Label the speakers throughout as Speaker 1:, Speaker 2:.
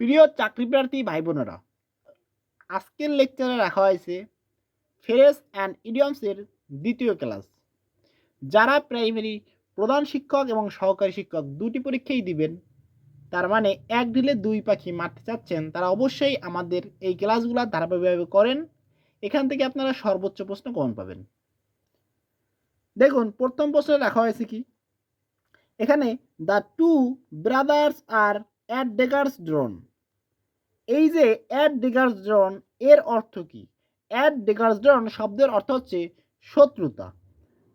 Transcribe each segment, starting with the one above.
Speaker 1: প্রিয় চাকরিপ্রার্থী ভাই বোনেরা আজকের লেকচারে রাখা হয়েছে ফ্রেস অ্যান্ড ইডিয়মসের দ্বিতীয় ক্লাস যারা প্রাইমারি প্রধান শিক্ষক এবং সহকারী শিক্ষক দুটি পরীক্ষাই দিবেন, তার মানে এক ঢিলে দুই পাখি মারতে চাচ্ছেন, তারা অবশ্যই আমাদের এই ক্লাসগুলো ধারাবাহিকভাবে করেন। এখান থেকে আপনারা সর্বোচ্চ প্রশ্ন কমন পাবেন। দেখুন, প্রথম প্রশ্নে রাখা হয়েছে কি? এখানে দ্য টু ব্রাদার্স আর অ্যাট ডেগার্স ড্রোন এই যে অ্যাট ডেগার্স ড্রোন এর অর্থ কি? অ্যাট ডেগার্স ড্রোন শব্দের অর্থ হচ্ছে শত্রুতা।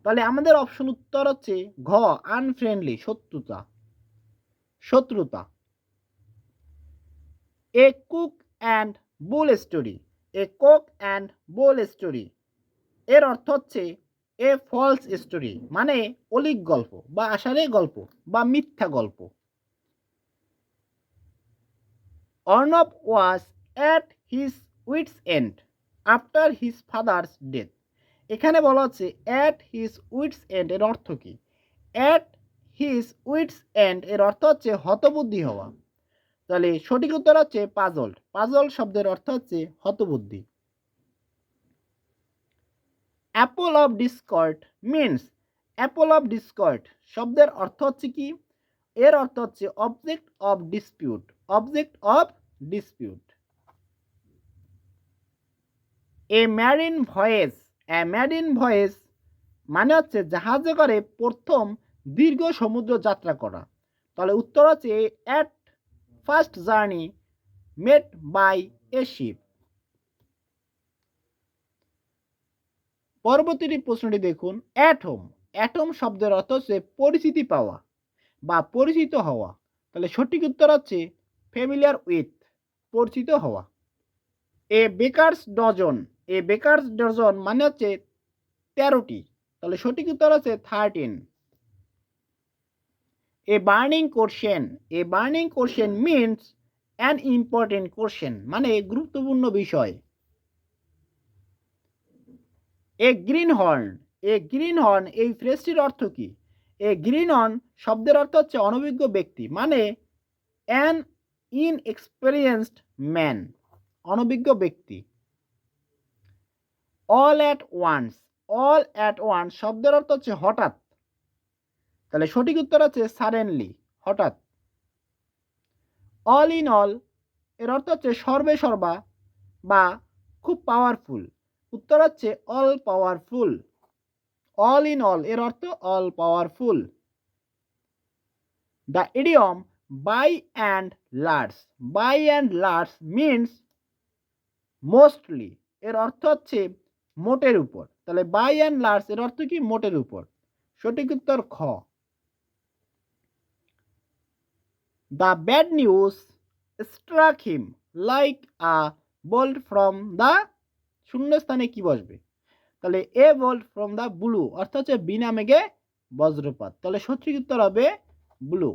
Speaker 1: তাহলে আমাদের অপশন উত্তর হচ্ছে ঘ আনফ্রেন্ডলি শত্রুতা। শত্রুতা। A cock and bull story a cock and bull story এর অর্থ হচ্ছে এ ফলস স্টোরি মানে অলিক গল্প বা আষাঢ়ে গল্প বা মিথ্যা গল্প। Arnab was at his wits end after his father's death এখানে বলা হচ্ছে অ্যাট হিজ উইটস এন্ড এর অর্থ কী? অ্যাট হিজ উইটস এন্ড এর অর্থ হচ্ছে হতবুদ্ধি হওয়া। তাহলে সঠিক উত্তর হচ্ছে পাজল পাজল শব্দের অর্থ হচ্ছে হতবুদ্ধি। Apple of discord means apple of discord শব্দের অর্থ হচ্ছে কি? এর অর্থ হচ্ছে object of dispute object of dispute a marine voyage a marine voyage মানে হচ্ছে জাহাজে করে প্রথম দীর্ঘ সমুদ্র যাত্রা করা। তাহলে উত্তর হচ্ছে at first journey made by a ship পরবর্তীটি প্রশ্নটি দেখুন অ্যাটম অ্যাটম শব্দের অর্থ হচ্ছে পরিচিতি পাওয়া বা পরিচিত হওয়া। তাহলে সঠিক উত্তর হচ্ছে ফ্যামিলিয়ার উইথ পরিচিত হওয়া। A baker's dozen a baker's dozen মানে হচ্ছে তেরোটি। তাহলে সঠিক উত্তর হচ্ছে thirteen a burning question a burning question means an important question মানে গুরুত্বপূর্ণ বিষয়। A green horn a green horn এই ফ্রেজটির অর্থ কি? এ গ্রিন হর্ন শব্দের অর্থ হচ্ছে অনভিজ্ঞ ব্যক্তি মানে অ্যান ইনএক্সপেরিয়েন্সড ম্যান অনভিজ্ঞ ব্যক্তি। All at once all at once শব্দের অর্থ হচ্ছে হঠাৎ। তাহলে সঠিক উত্তর হচ্ছে সাডেনলি হঠাৎ। অল ইন অল এর অর্থ হচ্ছে সর্বে সর্বা বা খুব পাওয়ারফুল উত্তর হচ্ছে all powerful all in all এর অর্থ all powerful the idiom by and large by and large means mostly এর অর্থ হচ্ছে মোটের উপর। তাহলে বাই অ্যান্ড লার্জ এর অর্থ কি? মোটের উপর। সঠিক উত্তর খ। The bad news struck him like a bolt from the শূন্যস্থানে কি বসবে? তাহলে a bolt from the blue অর্থাৎ হচ্ছে বিনা মেঘে বজ্রপাত। তাহলে সঠিক উত্তর হবে blue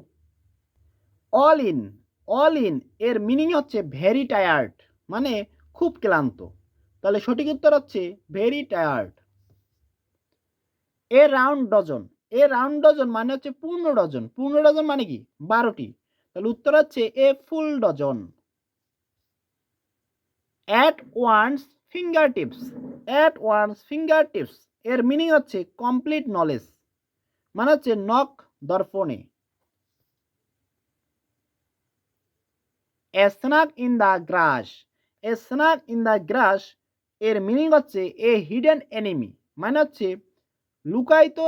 Speaker 1: all in all in এর মিনিং হচ্ছে ভেরি টায়ার্ড মানে খুব ক্লান্ত। তাহলে সঠিক উত্তর হচ্ছে very tired a round dozen a round dozen মানে হচ্ছে পূর্ণ ডজন পূর্ণ ডজন মানে কি? বারোটি। তাহলে উত্তর হচ্ছে a full dozen at once fingertips at once fingertips এর মিনিং হচ্ছে কমপ্লিট নলেজ মানে হচ্ছে নক দর্পণে। Snake in the grass a snake in the grass এর মিনিং হচ্ছে এ হিডেন এনিমি মানে হচ্ছে লুকায়িত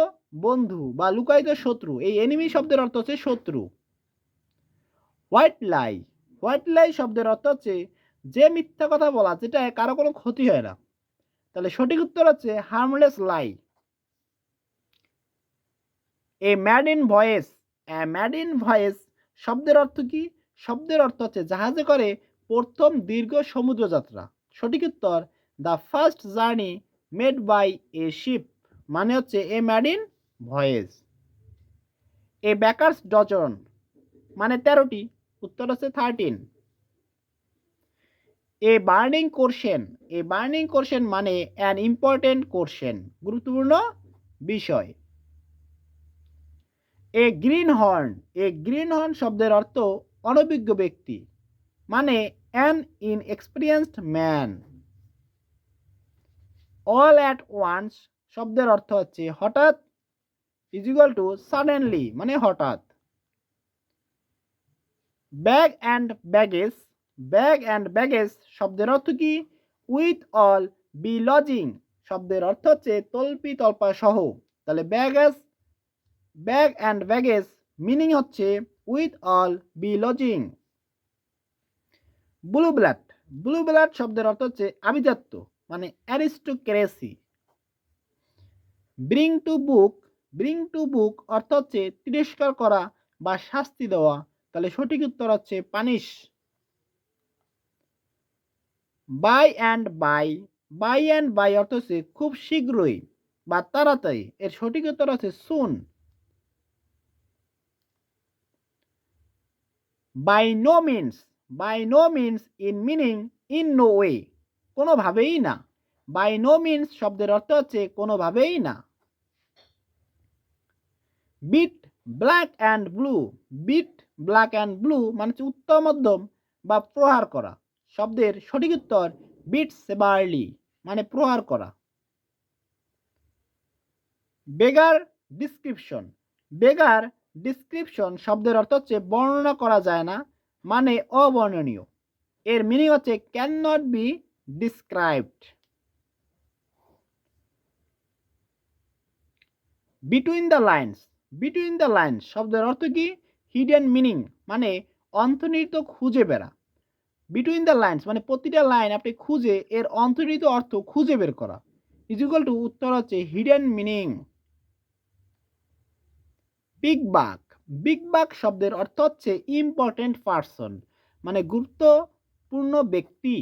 Speaker 1: বন্ধু বা লুকায়িত শত্রু। এই এনিমি শব্দের অর্থ হচ্ছে শত্রু। হোয়াইট লাই হোয়াইট লাই শব্দের অর্থ হচ্ছে যে মিথ্যা কথা বলা, যেটা কারও কোনো ক্ষতি হয় না। তাহলে সঠিক উত্তর হচ্ছে harmless lie a maiden voyage maiden voyage শব্দের অর্থ কি? শব্দের অর্থ হচ্ছে জাহাজে করে প্রথম দীর্ঘ সমুদ্র যাত্রা সঠিক উত্তর the first journey made by a ship মানে হচ্ছে a maiden voyage a baker's dozen মানে তেরোটি, উত্তর হচ্ছে thirteen a burning question a burning question মানে অ্যান ইম্পর্টেন্ট কোর্শন গুরুত্বপূর্ণ বিষয়। A green horn a green horn শব্দের অর্থ অনভিজ্ঞ ব্যক্তি মানে an inexperienced man all at once শব্দের অর্থ হচ্ছে হঠাৎ ইজিক্যাল টু সাডেনলি মানে হঠাৎ। Bag and baggage bag and baggage শব্দের অর্থ কি? উইথ অল বি লজিং শব্দের অর্থ হচ্ছে তল্পি তল্পা সহ। তাহলে baggage bag and baggage meaning হচ্ছে with all belonging. Blue blood. Blue blood শব্দের অর্থ হচ্ছে আভিজাত্য মানে aristocracy. Bring to book. Bring to book অর্থ হচ্ছে তিরস্কার করা বা শাস্তি দেওয়া। তাহলে সঠিক উত্তর হচ্ছে punish. By and by. By and by অর্থ হচ্ছে খুব শীঘ্রই বা তাড়াতাড়ি। এর সঠিক উত্তর হচ্ছে soon. By no means by no means in meaning in no way কোনোভাবেই না। বাই নো মিনস শব্দের অর্থ হচ্ছে কোনোভাবেই না। Beat black and blue beat black and blue মানে হচ্ছে উত্তম মধ্যম বা প্রহার করা। শব্দের সঠিক উত্তর বিট সেবারলি মানে প্রহার করা। বেগার ডিসক্রিপশন বেগার ডিসক্রিপশন শব্দের অর্থ হচ্ছে বর্ণনা করা যায় না মানে অবর্ণনীয়। এর মিনিং হচ্ছে can not be described between the lines between the lines শব্দের অর্থ কি? হিডেন মিনিং মানে অন্তর্নিহিত খুঁজে বেড়া। বিটুইন দ্য লাইন্স মানে প্রতিটা লাইন আপনি খুঁজে, এর অন্তর্নিহিত অর্থ খুঁজে বের করা। ইজিক্যাল টু উত্তর হচ্ছে hidden meaning big buck big buck শব্দের অর্থ হচ্ছে ইম্পর্টেন্ট পার্সন মানে গুরুত্বপূর্ণ ব্যক্তি।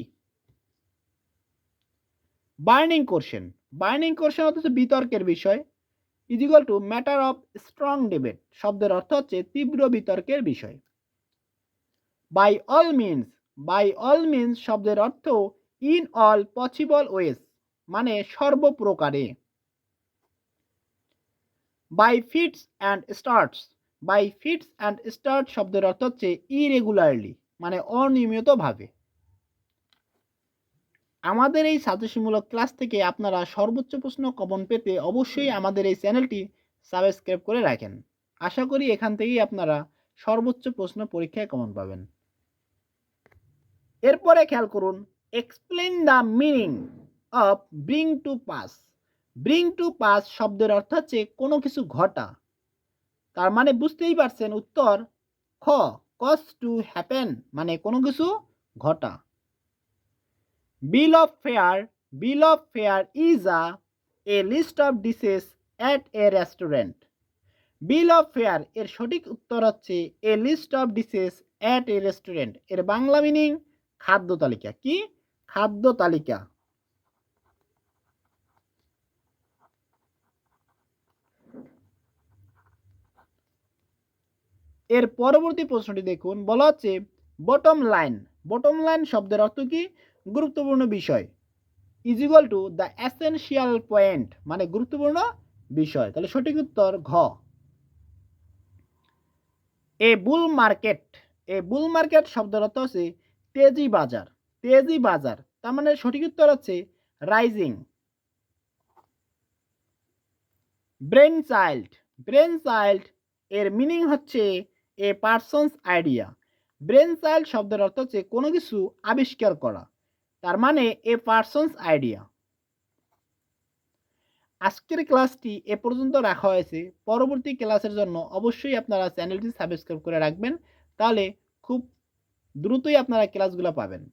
Speaker 1: বার্নিং কোশ্চেন বার্নিং কোশ্চেন হচ্ছে বিতর্কের বিষয়। Equal to matter of strong debate শব্দের অর্থ হচ্ছে তীব্র বিতর্কের বিষয়। By all means by all means শব্দের অর্থ ইন অল পসিবল ওয়েস মানে সর্বপ্রকারে। By fits and starts by fits and start শব্দের অর্থ হচ্ছে ইরেগুলারলি মানে অনিয়মিতভাবে। আমাদের এই সাজেশনমূলক ক্লাস থেকে আপনারা সর্বোচ্চ প্রশ্ন কমন পেতে অবশ্যই আমাদের এই চ্যানেলটি সাবস্ক্রাইব করে রাখেন। আশা করি এখান থেকেই আপনারা সর্বোচ্চ প্রশ্ন পরীক্ষায় কমন পাবেন। এরপরে খেয়াল করুন explain the meaning of bring to pass bring to pass শব্দের অর্থ হচ্ছে কোনো কিছু ঘটা। তার মানে বুঝতেই পারছেন উত্তর খ কজ টু হ্যাপেন মানে কোনো কিছু ঘটা। Bill of fare bill of fare is a a list of dishes at a restaurant bill of fare এর সঠিক উত্তর হচ্ছে a list of dishes at a রেস্টুরেন্টের বাংলা মিনিং খাদ্য তালিকা, কি? খাদ্য তালিকা। এর পরবর্তী প্রশ্নটি দেখুন। বলা হচ্ছে বটম লাইন বটম লাইন শব্দের অর্থ কি? গুরুত্বপূর্ণ বিষয়। Equal to the essential point মানে গুরুত্বপূর্ণ বিষয়। তাহলে সঠিক উত্তর ঘ। A bull market a bull market শব্দের অর্থ হচ্ছে, তেজি বাজার। তেজি বাজার। তার মানে সঠিক উত্তর হচ্ছে rising brain child brain child এর মিনিং হচ্ছে a person's idea brain child শব্দের অর্থ হচ্ছে কোনো কিছু আবিষ্কার করা। তার মানে এ পার্সনস আইডিয়া আজকের ক্লাসটি এ পর্যন্ত রাখা হয়েছে। পরবর্তী ক্লাসের জন্য অবশ্যই আপনারা চ্যানেলটি সাবস্ক্রাইব করে রাখবেন। তাহলে খুব দ্রুতই আপনারা ক্লাসগুলো পাবেন।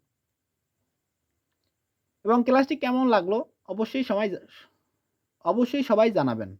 Speaker 1: এবং ক্লাসটি কেমন লাগল অবশ্যই সবাই অবশ্যই সবাই জানাবেন।